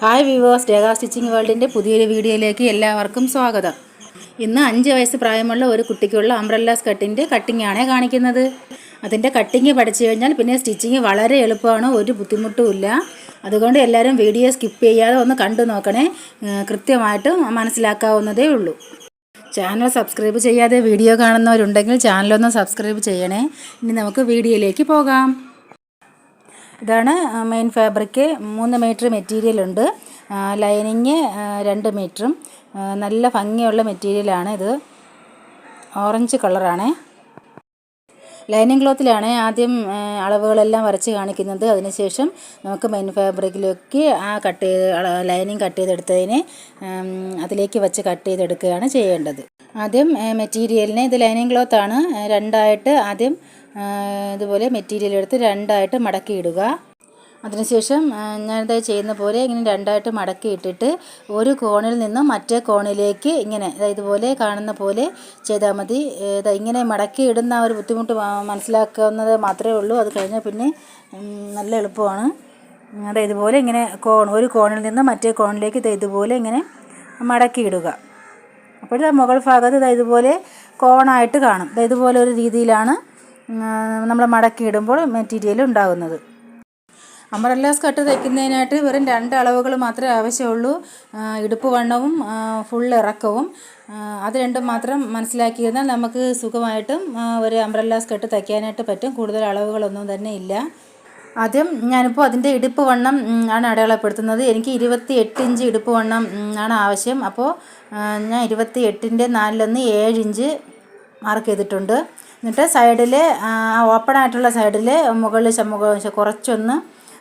Hi viewers Rekha stitching വേൾഡിന്റെ പുതിയൊരു വീഡിയോയിലേക്ക് എല്ലാവർക്കും സ്വാഗതം. ഇന്ന് അഞ്ച് വയസ്സ് പ്രായമുള്ള ഒരു കുട്ടിക്കുള്ള അംബ്രല്ല സ്കട്ടിന്റെ കട്ടിംഗ് ആണ് കാണിക്കുന്നത്. അതിന്റെ കട്ടിങ് പഠിച്ചു കഴിഞ്ഞാൽ പിന്നെ സ്റ്റിച്ചിങ് വളരെ എളുപ്പമാണ് ഒരു ബുദ്ധിമുട്ടുമില്ല അതുകൊണ്ട് എല്ലാവരും വീഡിയോ സ്കിപ്പ് ചെയ്യാതെ ഒന്ന് കണ്ടു നോക്കണേ. കൃത്യമായിട്ട് മനസ്സിലാക്കാവുന്നതേ ഉള്ളൂ. ചാനൽ സബ്സ്ക്രൈബ് ചെയ്യാതെ വീഡിയോ കാണുന്നവരുണ്ടെങ്കിൽ ചാനലൊന്ന് സബ്സ്ക്രൈബ് ചെയ്യണേ. ഇനി നമുക്ക് വീഡിയോയിലേക്ക് പോകാം. ഇതാണ് മെയിൻ ഫാബ്രിക്ക് മൂന്ന് മീറ്റർ മെറ്റീരിയൽ ഉണ്ട്. ലൈനിങ് രണ്ട് മീറ്ററും നല്ല ഭംഗിയുള്ള മെറ്റീരിയലാണ് ഇത്. ഓറഞ്ച് കളറാണ് ലൈനിങ് ക്ലോത്തിലാണ് ആദ്യം അളവുകളെല്ലാം വരച്ച് കാണിക്കുന്നത്. അതിനുശേഷം നമുക്ക് മെയിൻ ഫാബ്രിക്കിലേക്ക് ആ കട്ട് ചെയ്ത് ലൈനിങ് കട്ട് ചെയ്തെടുത്തതിന് അതിലേക്ക് വെച്ച് കട്ട് ചെയ്തെടുക്കുകയാണ് ചെയ്യേണ്ടത്. ആദ്യം മെറ്റീരിയലിന് ഇത് ലൈനിങ് ക്ലോത്താണ് രണ്ടായിട്ട് ആദ്യം ഇതുപോലെ മെറ്റീരിയൽ എടുത്ത് രണ്ടായിട്ട് മടക്കി ഇടുക അതിനുശേഷം ഞാനിതായി ഞാനിത് ചെയ്യുന്ന പോലെ ഇങ്ങനെ രണ്ടായിട്ട് മടക്കി ഇട്ടിട്ട് ഒരു കോണിൽ നിന്നും മറ്റേ കോണിലേക്ക് ഇങ്ങനെ ഇതുപോലെ കാണുന്ന പോലെ ചെയ്താൽ മതി. ഇങ്ങനെ മടക്കി ഇടുന്ന ഒരു ബുദ്ധിമുട്ട് മനസ്സിലാക്കുന്നത് മാത്രമേ ഉള്ളൂ. അത് കഴിഞ്ഞാൽ പിന്നെ നല്ല എളുപ്പമാണ്. അതായത് ഇതുപോലെ ഇങ്ങനെ കോൺ ഒരു കോണിൽ നിന്ന് മറ്റേ കോണിലേക്ക് ദാ ഇതുപോലെ ഇങ്ങനെ മടക്കി ഇടുക അപ്പോൾ മുകൾ ഭാഗത്ത് ഇതുപോലെ കോണായിട്ട് കാണും. ഇതുപോലെ ഒരു രീതിയിലാണ് നമ്മൾ മടക്കി ഇടുമ്പോൾ മെറ്റീരിയൽ ഉണ്ടാകുന്നത്. അമറല്ല സ്കർട്ട് തയ്ക്കുന്നതിനായിട്ട് വെറും രണ്ട് അളവുകൾ മാത്രമേ ആവശ്യമുള്ളൂ. ഇടുപ്പ് വണ്ണവും ഫുൾ ഇറക്കവും. അത് രണ്ടും മാത്രം മനസ്സിലാക്കിയിരുന്നാൽ നമുക്ക് സുഖമായിട്ടും ഒരു അംബ്രല്ല സ്കർട്ട് തയ്ക്കാനായിട്ട് പറ്റും. കൂടുതൽ അളവുകളൊന്നും തന്നെ ഇല്ല. ആദ്യം ഞാനിപ്പോൾ അതിന്റെ ഇടുപ്പ് വണ്ണം ആണ് അടയാളപ്പെടുത്തുന്നത്. എനിക്ക് ഇരുപത്തി എട്ട് ഇഞ്ച് ഇടുപ്പ് വണ്ണം ആണ് ആവശ്യം. അപ്പോൾ ഞാൻ ഇരുപത്തി എട്ടിന്റെ നാലിലൊന്ന് ഏഴ് ഇഞ്ച് മാർക്ക് ചെയ്തിട്ടുണ്ട്. എന്നിട്ട് സൈഡിൽ ഓപ്പൺ ആയിട്ടുള്ള സൈഡിൽ മുകളിൽ ശ- കുറച്ചൊന്ന്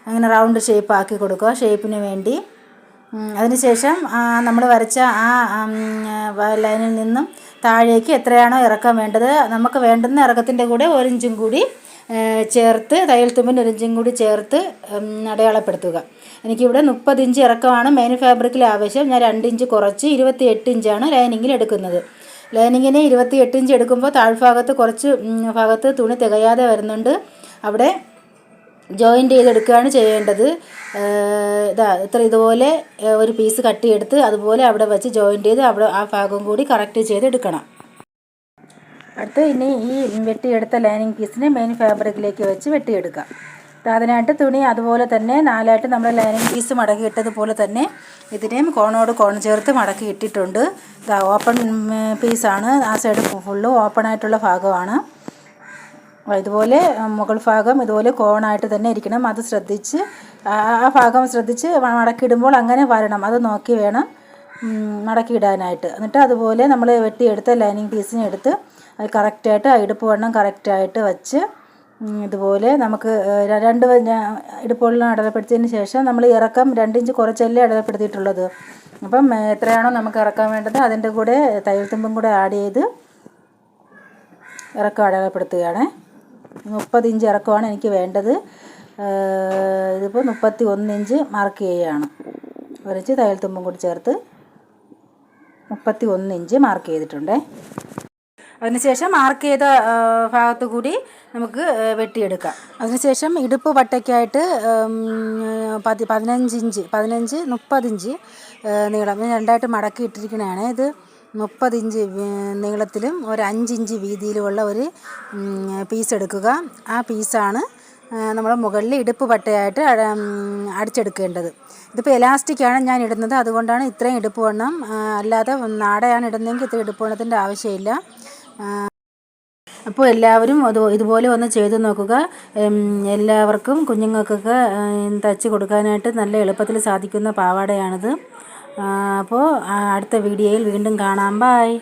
അങ്ങനെ റൗണ്ട് ഷേപ്പ് ആക്കി കൊടുക്കുക ഷേപ്പിന് വേണ്ടി. അതിനുശേഷം നമ്മൾ വരച്ച ആ ലൈനിൽ നിന്നും താഴേക്ക് എത്രയാണോ ഇറക്കാൻ വേണ്ടത് നമുക്ക് വേണ്ടുന്ന ഇറക്കത്തിന്റെ കൂടെ ഒരു ഇഞ്ചും കൂടി ചേർത്ത് തയ്യൽ തുമ്പിന് ഒരു ഇഞ്ചും കൂടി ചേർത്ത് അടയാളപ്പെടുത്തുക. എനിക്കിവിടെ മുപ്പത് ഇഞ്ച് ഇറക്കമാണ് മെയിൻ ഫാബ്രിക്കിൽ ആവശ്യം ഞാൻ രണ്ട് ഇഞ്ച് കുറച്ച് ഇരുപത്തി എട്ട് ഇഞ്ചാണ് ലൈനിങ്ങിൽ എടുക്കുന്നത്. ലൈനിങ്ങിന് ഇരുപത്തി എട്ട് ഇഞ്ച് എടുക്കുമ്പോൾ താഴ്ഭാഗത്ത് കുറച്ച് ഭാഗത്ത് തുണി തികയാതെ വരുന്നുണ്ട്. അവിടെ ജോയിന്റ് ചെയ്തെടുക്കുകയാണ് ചെയ്യേണ്ടത്. ഇതാ ഇത്ര ഇതുപോലെ ഒരു പീസ് കട്ടിയെടുത്ത് അതുപോലെ അവിടെ വെച്ച് ജോയിന്റ് ചെയ്ത് അവിടെ ആ ഭാഗം കൂടി കറക്റ്റ് ചെയ്തെടുക്കണം. അടുത്ത് ഇനി ഈ വെട്ടിയെടുത്ത ലൈനിങ് പീസിനെ മെയിൻ ഫാബ്രിക്കിലേക്ക് വെച്ച് വെട്ടിയെടുക്കാം. അതിനായിട്ട് തുണി അതുപോലെ തന്നെ നാലായിട്ട് നമ്മൾ ലൈനിങ് പീസ് മടക്കി ഇട്ടതുപോലെ തന്നെ ഇതിനെയും കോണോട് കോൺ ചേർത്ത് മടക്കി ഇട്ടിട്ടുണ്ട്. ഇതാ ഓപ്പൺ പീസാണ് ആ സൈഡ് ഫുള്ള് ഓപ്പൺ ആയിട്ടുള്ള ഭാഗമാണ്. ഇതുപോലെ മുകൾ ഭാഗം ഇതുപോലെ കോണായിട്ട് തന്നെ ഇരിക്കണം. അത് ശ്രദ്ധിച്ച് ആ ഭാഗം ശ്രദ്ധിച്ച് മടക്കിയിടുമ്പോൾ അങ്ങനെ വരണം. അത് നോക്കി വേണം മടക്കിയിടാനായിട്ട്. എന്നിട്ട് അതുപോലെ നമ്മൾ വെട്ടിയെടുത്ത ലൈനിങ് പീസിനെ എടുത്ത് അത് കറക്റ്റായിട്ട് ഇടുപ്പ് വണ്ണം കറക്റ്റായിട്ട് വച്ച് ഇതുപോലെ നമുക്ക് രണ്ട് ഇടുപ്പുകളിലും അടലപ്പെടുത്തിയതിന് ശേഷം നമ്മൾ ഇറക്കം രണ്ടിഞ്ച് കുറച്ചല്ലേ അടലപ്പെടുത്തിയിട്ടുള്ളത് അപ്പം എത്രയാണോ നമുക്ക് ഇറക്കാൻ വേണ്ടത് അതിന്റെ കൂടെ തയ്യൽ തുമ്പും കൂടെ ആഡ് ചെയ്ത് ഇറക്കം അടയാളപ്പെടുത്തുകയാണ്. മുപ്പത് ഇഞ്ച് ഇറക്കമാണ് എനിക്ക് വേണ്ടത്. ഇതിപ്പോൾ മുപ്പത്തി ഒന്ന് ഇഞ്ച് മാർക്ക് ചെയ്യുകയാണ്. വരച്ച് തയ്യൽ തുമ്പും കൂടി ചേർത്ത് മുപ്പത്തി ഒന്ന് ഇഞ്ച് മാർക്ക് ചെയ്തിട്ടുണ്ടേ. അതിനുശേഷം മാർക്ക് ചെയ്ത ഭാഗത്ത് കൂടി നമുക്ക് വെട്ടിയെടുക്കാം. അതിനുശേഷം ഇടുപ്പ് പട്ടയ്ക്കായിട്ട് പതി പതിനഞ്ച് ഇഞ്ച് പതിനഞ്ച് മുപ്പതിഞ്ച് നീളം. ഞാൻ രണ്ടായിട്ട് മടക്കി ഇട്ടിരിക്കണതാണ് ഇത് മുപ്പതിഞ്ച് നീളത്തിലും ഒരു അഞ്ച് ഇഞ്ച് വീതിയിലുമുള്ള ഒരു പീസ് എടുക്കുക. ആ പീസാണ് നമ്മൾ മുകളിൽ ഇടുപ്പ് പട്ടയായിട്ട് അടിച്ചെടുക്കേണ്ടത്. ഇതിപ്പോൾ എലാസ്റ്റിക്കാണ് ഞാൻ ഇടുന്നത്. അതുകൊണ്ടാണ് ഇത്രയും ഇടുപ്പ് വണ്ണം അല്ലാതെ നാടയാണ് ഇടുന്നതെങ്കിൽ ഇത്ര ഇടുപ്പ് വണ്ണത്തിന്റെ ആവശ്യമില്ല. അപ്പോൾ എല്ലാവരും അത് ഇതുപോലെ ഒന്ന് ചെയ്ത് നോക്കുക. എല്ലാവർക്കും കുഞ്ഞുങ്ങൾക്കൊക്കെ തയ്ച്ച് കൊടുക്കാനായിട്ട് നല്ല എളുപ്പത്തിൽ സാധിക്കുന്ന പാവാടയാണിത്. അപ്പോൾ അടുത്ത വീഡിയോയിൽ വീണ്ടും കാണാം. ബായ്